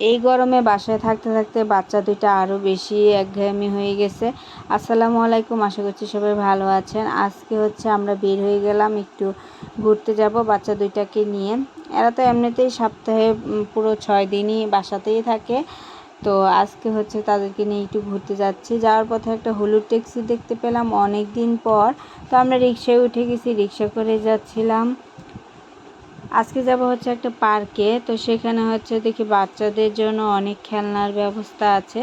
এই গরমে বাসায় থাকতে থাকতে বাচ্চা দুইটা আরও বেশি একঘেয়েমি হয়ে গেছে। আসসালামু আলাইকুম, আশা করছি সবাই ভালো আছেন। আজকে হচ্ছে আমরা বের হয়ে গেলাম, একটু ঘুরতে যাব বাচ্চা দুইটাকে নিয়ে। এরা তো এমনিতেই সপ্তাহে পুরো ছয় দিনই বাসাতেই থাকে। তো আজকে হচ্ছে তাদেরকে নিয়ে একটু ঘুরতে যাচ্ছি। যাওয়ার পথে একটা হলুদ ট্যাক্সি দেখতে পেলাম অনেক দিন পর। তো আমরা রিক্সায় উঠে গেছি, রিক্সা করে যাচ্ছিলাম। আজকে যাব হচ্ছে একটা পার্কে, তো সেখানে হচ্ছে দেখি বাচ্চাদের জন্য অনেক খেলনার ব্যবস্থা আছে।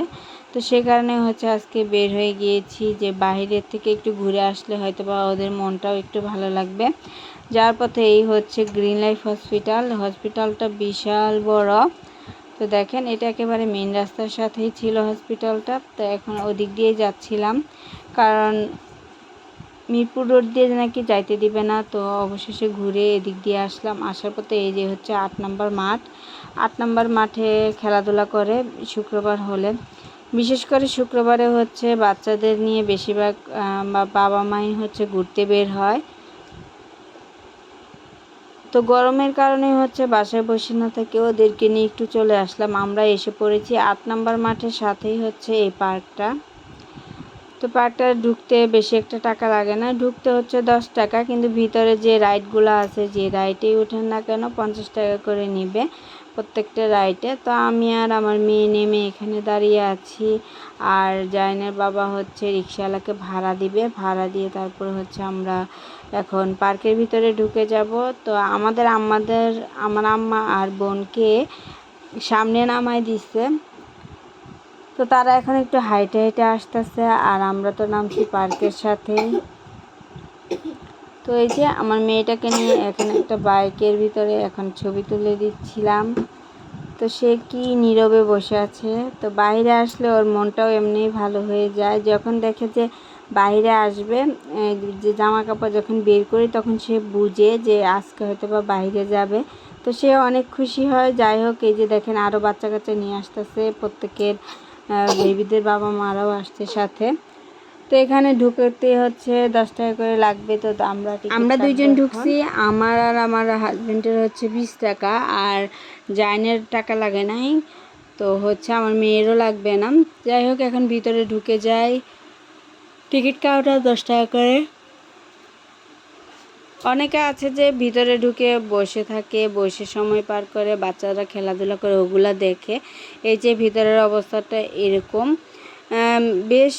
তো সে কারণে হচ্ছে আজকে বের হয়ে গিয়েছি যে বাইরের থেকে একটু ঘুরে আসলে হয়তো বা ওদের মনটাও একটু ভালো লাগবে। যার পথে এই হচ্ছে গ্রিন লাইফ হসপিটাল, হসপিটালটা বিশাল বড়। তো দেখেন, এটা একেবারে মেন রাস্তার সাথেই ছিল হসপিটালটা, তো এখন ওদিক দিয়ে যাচ্ছিলাম। কারণ মিরপুর রোড দিয়ে নাকি যাইতে দিবে না, তো অবশেষে ঘুরে এদিক দিয়ে আসলাম। আসার পথে এই যে হচ্ছে আট নম্বর মাঠ। আট নম্বর মাঠে খেলাধুলা করে শুক্রবার হলে। বিশেষ করে শুক্রবারে হচ্ছে বাচ্চাদের নিয়ে বেশিরভাগ বা বাবা মাই হচ্ছে ঘুরতে বের হয়। তো গরমের কারণে হচ্ছে বাসায় বসে না থেকে ওদেরকে নিয়ে একটু চলে আসলাম। আমরা এসে পড়েছি আট নম্বর মাঠের সাথেই হচ্ছে এই পার্কটা। তো পার্কটা ঢুকতে বেশি একটা টাকা লাগে না। ঢুকতে হচ্ছে দশ টাকা, কিন্তু ভিতরে যে রাইডগুলো আছে, যে রাইডেই ওঠেন না কেন পঞ্চাশ টাকা করে নিবে প্রত্যেকটা রাইডে তো আমি আর আমার মেয়ে নেমে এখানে দাঁড়িয়ে আছি। আর জাইনের বাবা হচ্ছে রিক্সাওয়ালাকে ভাড়া দিবে। ভাড়া দিয়ে তারপরে হচ্ছে আমরা এখন পার্কের ভিতরে ঢুকে যাব। তো আমাদের আমাদের আমার আম্মা আর বোনকে সামনে নামাই দিচ্ছে তো তারা এখন একটু হাইটে হাইটে আসতেছে, আর আমরা তো নামছি পার্কের সাথে তো এই যে আমার মেয়েটাকে নিয়ে এখানে একটা বাইকের ভিতরে এখন ছবি তুলে দিচ্ছিলাম। তো সে কি নীরবে বসে আছে। তো বাইরে আসলে ওর মনটাও এমনিই ভালো হয়ে যায়। যখন দেখে যে বাইরে আসবে যে জামা কাপড় যখন বের করি তখন সে বুঝে যে আজকে হয়তো বা বাইরে যাবে। তো সে অনেক খুশি হয়। যাই হোক, এই যে দেখেন আরও বাচ্চা কাচ্চা নিয়ে আসতেছে প্রত্যেকের। বেবিদের বাবা মারাও আসছে সাথে। তো এখানে ঢুকতে হচ্ছে দশ টাকা করে লাগবে তো আমরা আমরা দুইজন ঢুকছি আমার আর আমার হাজবেন্ডের হচ্ছে বিশ টাকা আর জাইনের টাকা লাগে নাই তো হচ্ছে আমার মেয়েরও লাগবে না। যাই হোক এখন ভিতরে ঢুকে যাই। টিকিট কাউটা দশ টাকা করে। অনেকে আছে যে ভিতরে ঢুকে বসে থাকে, বসে সময় পার করে, বাচ্চারা খেলাধুলা করে, ওগুলা দেখে। এই যে ভিতরের অবস্থাটা এরকম। বেশ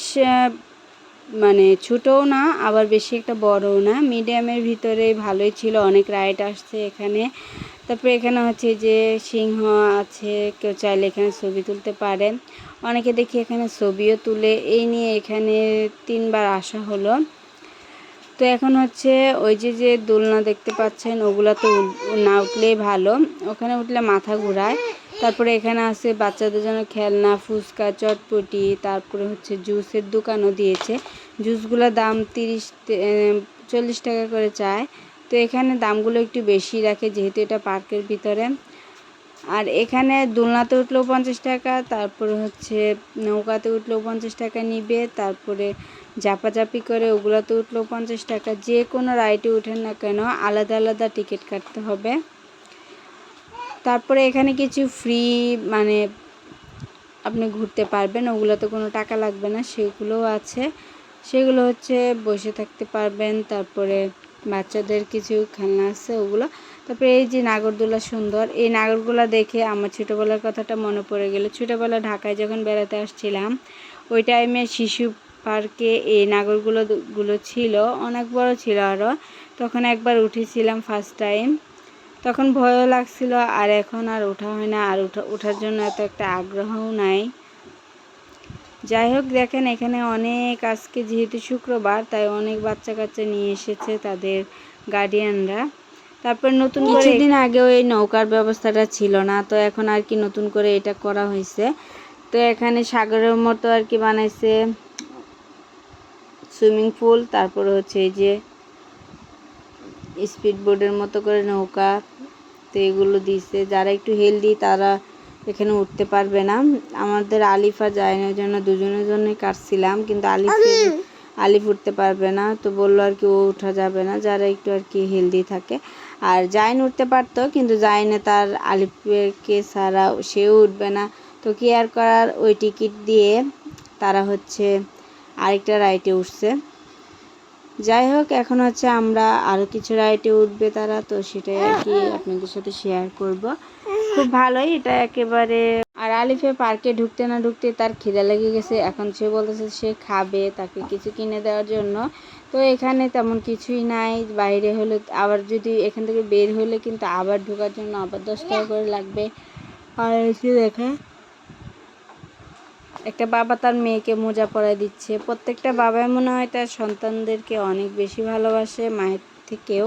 মানে ছোটও না, আবার বেশি একটা বড়ও না। মিডিয়ামের ভিতরে ভালোই ছিল, অনেক রাইড আসছে এখানে। তারপরে এখানে হচ্ছে যে সিংহ আছে, কেউ চাইলে এখানে ছবি তুলতে পারে। অনেকে দেখি এখানে ছবিও তুলে। এই নিয়ে এখানে তিনবার আসা হলো। তো এখন হচ্ছে ওই যে যে দোলনা দেখতে পাচ্ছেন, ওগুলা তো উঠ- না উঠলেই ভালো। ওখানে উঠলে মাথা ঘোরায়। তারপরে এখানে আছে বাচ্চাদের জন্য খেলনা, ফুচকা, চটপটি, তারপরে হচ্ছে জুসের দোকানও দিয়েছে। জুসগুলোর দাম তিরিশ চল্লিশ টাকা করে চায়। তো এখানে দামগুলো একটু বেশি রাখে, যেহেতু এটা পার্কের ভিতরে। আর এখানে দোলনাতে উঠলেও পঞ্চাশ টাকা, তারপরে হচ্ছে নৌকাতে উঠলেও পঞ্চাশ টাকা নিবে, তারপরে জাপাজাপি করে ওগুলোতে উঠলেও পঞ্চাশ টাকা। যে কোনো রাইডে উঠেন না কেন, আলাদা আলাদা টিকিট কাটতে হবে। তারপরে এখানে কিছু ফ্রি মানে আপনি ঘুরতে পারবেন, ওগুলোতে কোনো টাকা লাগবে না, সেগুলোও আছে। সেগুলো হচ্ছে বসে থাকতে পারবেন, তারপরে বাচ্চাদের কিছু খেলনা আছে, ওগুলো। তারপরে এই যে নাগরদোলা সুন্দর, এই নাগরগুলা দেখে আমার ছোটোবেলার কথাটা মনে পড়ে গেল। ছোটোবেলা ঢাকায় যখন বেড়াতে আসছিলাম, ওই টাইমে শিশু পার্কে এই নাগরগুলো গুলো ছিল, অনেক বড় ছিল আরও তখন একবার উঠেছিলাম ফার্স্ট টাইম তখন ভয়ও লাগছিল, আর এখন আর ওঠা হয় না, আর ওঠা ওঠার জন্য এত একটা আগ্রহও নাই। যাই হোক, দেখেন এখানে অনেক, আজকে যেহেতু শুক্রবার, তাই অনেক বাচ্চা কাচ্চা নিয়ে এসেছে তাদের গার্ডিয়ানরা তারপর নতুন কিছুদিন আগেও এই নৌকার ব্যবস্থাটা ছিল না, তো এখন আর কি নতুন করে এটা করা হয়েছে। তো এখানে সাগরের মতো আর কি বানাইছে। সুইমিং পুল তারপরে হচ্ছে এই যে স্পিড বোর্ডের মতো করে নৌকা তো এগুলো দিছে। যারা একটু হেলদি তারা এখানে উঠতে পারবে না। আমাদের আলিফা জাইনের জন্য দুজনের জন্যই কাটছিলাম কিন্তু আলিফ আলিফ উঠতে পারবে না তো বলল আর কি ও উঠা যাবে না যারা একটু আর কি হেলদি থাকে। আর জাইন উঠতে পারতো কিন্তু জাইনে তার আলিফকে ছাড়া সেও উঠবে না। তো কি আর করার? ওই টিকিট দিয়ে তারা হচ্ছে আরেকটা রাইটে উঠছে। যাই হোক, এখন হচ্ছে আমরা আরও কিছু রাইটে উঠবে তারা, তো সেটাই আর কি আপনাদের সাথে শেয়ার করব। খুব ভালোই, এটা একেবারে আর আলিফে পার্কে ঢুকতে না ঢুকতে তার খিদে লেগে গেছে। এখন সে বলতেছে সে খাবে তাকে কিছু কিনে দেওয়ার জন্য। তো এখানে তেমন কিছুই নাই। বাইরে হলে আবার যদি এখান থেকে বের হলে কিন্তু আবার ঢোকার জন্য আবার দশ টাকা করে লাগবে। আর দেখে একটা বাবা তার মেয়েকে মোজা পরায় দিচ্ছে। প্রত্যেকটা বাবাই মনে হয় তার সন্তানদেরকে অনেক বেশি ভালোবাসে, মায়ের থেকেও।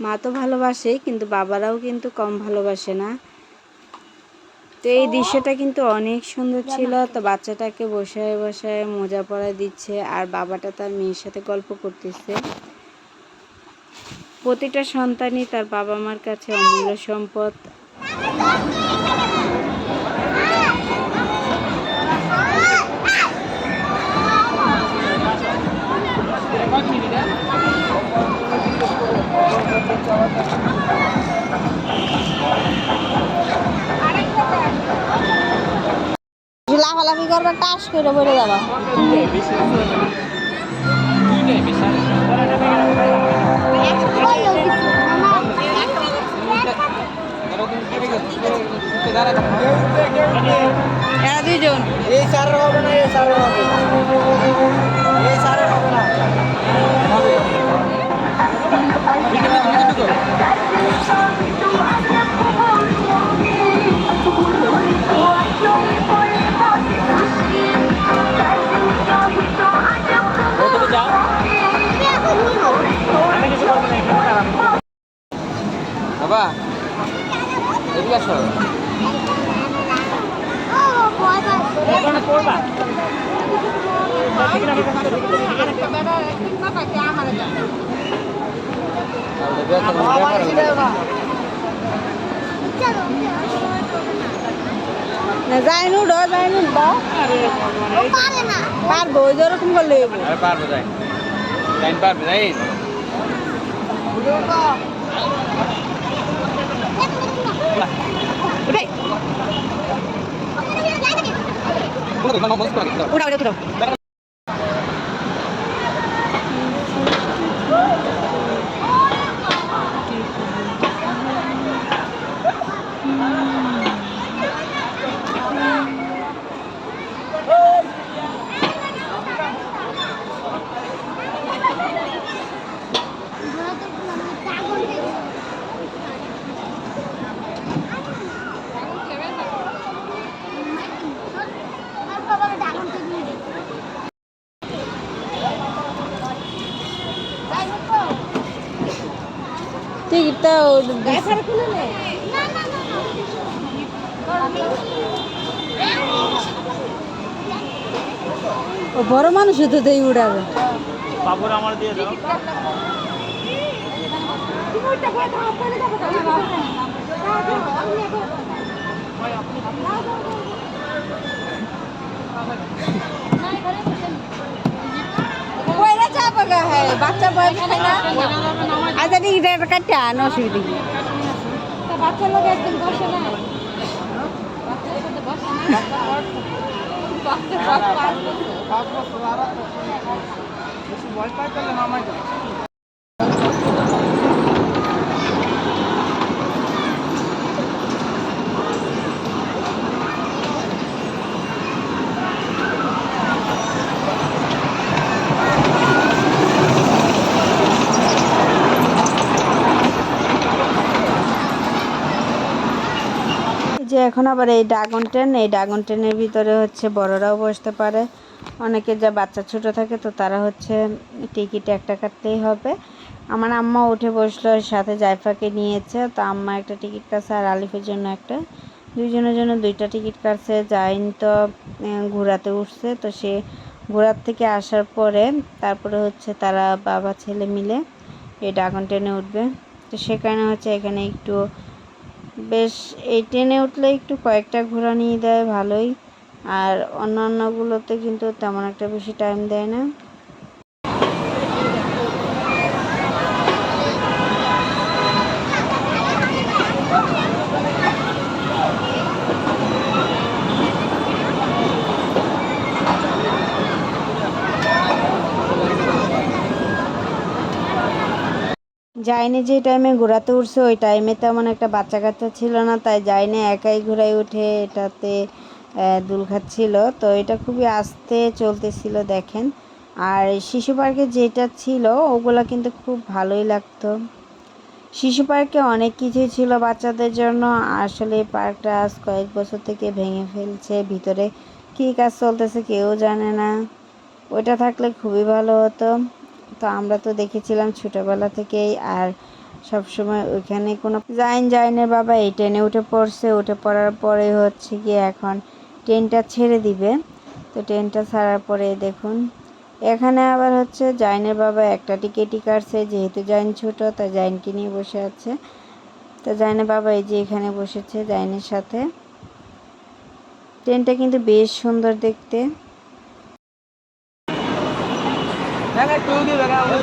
মা তো ভালোবাসে, কিন্তু বাবারাও কিন্তু কম ভালোবাসে না। তো এই দৃশ্যটা কিন্তু অনেক সুন্দর ছিল। তো বাচ্চাটাকে বসায় বসায় মোজা পরায় দিচ্ছে আর বাবাটা তার মেয়ের সাথে গল্প করতেছে। প্রতিটা সন্তানই তার বাবা মার কাছে অমূল্য সম্পদ। লাফালাফি করবে টাস করে বলে যাবা। এরা দুইজন। এই সারের হবে না এই সারের হবে। না যাইন উঠো যাইন উঠো পারব ওই যেরকম করলে হইবো। আরে পারবে যাই লাইন পারবে যাই উঠাই উঠা উঠা উঠা টিকিটটা ও বড় মানুষ তো দেই উড়াবে। বাবুর আমার দিয়ে দাও। হ্যাঁ বাচ্চা বয় থাকে না। আচ্ছা এটা কাটতে আন অসুবিধা কি বাচ্চা লোক একদম বসে না? এখন আবার এই ড্রাগন ট্রেন এই ড্রাগন ট্রেনের ভিতরে হচ্ছে বড়রাও বসতে পারে। অনেকে যা বাচ্চা ছোট থাকে তো তারা হচ্ছে টিকিট একটা কাটতেই হবে। আমার আম্মা উঠে বসল, সাথে জাইফাকে নিয়েছে। তো আম্মা একটা টিকিট কাটছে আর আলিফের জন্য একটা। দুইজনের জন্য দুইটা টিকিট কাটছে। জাইন তো ঘোরাতে উঠছে। তো সে ঘোরার থেকে আসার পরে তারপরে হচ্ছে তারা বাবা, ছেলে মিলে এই ড্রাগন ট্রেনে উঠবে। তো সেখানে হচ্ছে এখানে একটু বেশ, এই ট্রেনে উঠলে একটু কয়েকটা ঘোরা নিয়ে দেয় ভালোই, আর অন্যান্যগুলোতে কিন্তু তেমন একটা বেশি টাইম দেয় না। যাইনি যে টাইমে ঘোরাতে উঠছে, ওই টাইমে তেমন একটা বাচ্চা কাচ্চা ছিল না, তাই যাইনি, একাই ঘোরায় উঠে এটাতে দুল খাচ্ছিল। তো এটা খুবই আস্তে চলতেছিল, দেখেন। আর শিশু পার্কে যেটা ছিল, ওগুলো কিন্তু খুব ভালোই লাগতো। শিশু পার্কে অনেক কিছুই ছিল বাচ্চাদের জন্য। আসলে পার্কটা আজ কয়েক বছর থেকে ভেঙে ফেলছে, ভিতরে কী কাজ চলতেছে কেউ জানে না। ওইটা থাকলে খুবই ভালো হতো। তো আমরা তো দেখেছিলাম ছোটোবেলা থেকেই, আর সব সময় ওইখানে কোনো জাইন জাইনের বাবা, এই ট্রেনে উঠে পড়ছে, উঠে পড়ার পরে হচ্ছে গিয়ে এখন ট্রেনটা ছেড়ে দিবে। তো ট্রেনটা ছাড়ার পরে দেখুন, এখানে আবার হচ্ছে জাইনের বাবা, একটা টিকিটই কাটছে, যেহেতু জাইন ছোট, তা জাইনকে নিয়ে বসে আছে। তো জাইনের বাবা, এই যে এখানে বসেছে জাইনের সাথে। ট্রেনটা কিন্তু বেশ সুন্দর দেখতে। ব্যাগা টুকি ব্যাগা ওই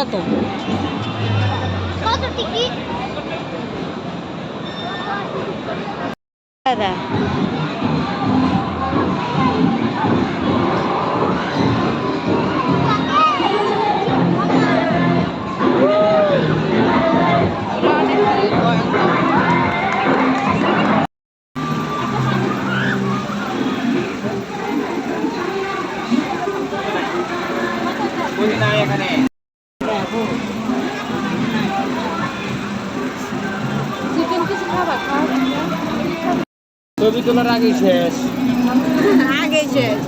এনে টিকিট কত কত টিকিট দাদা ছবি তোলার আগে শেষ। আগে শেষ।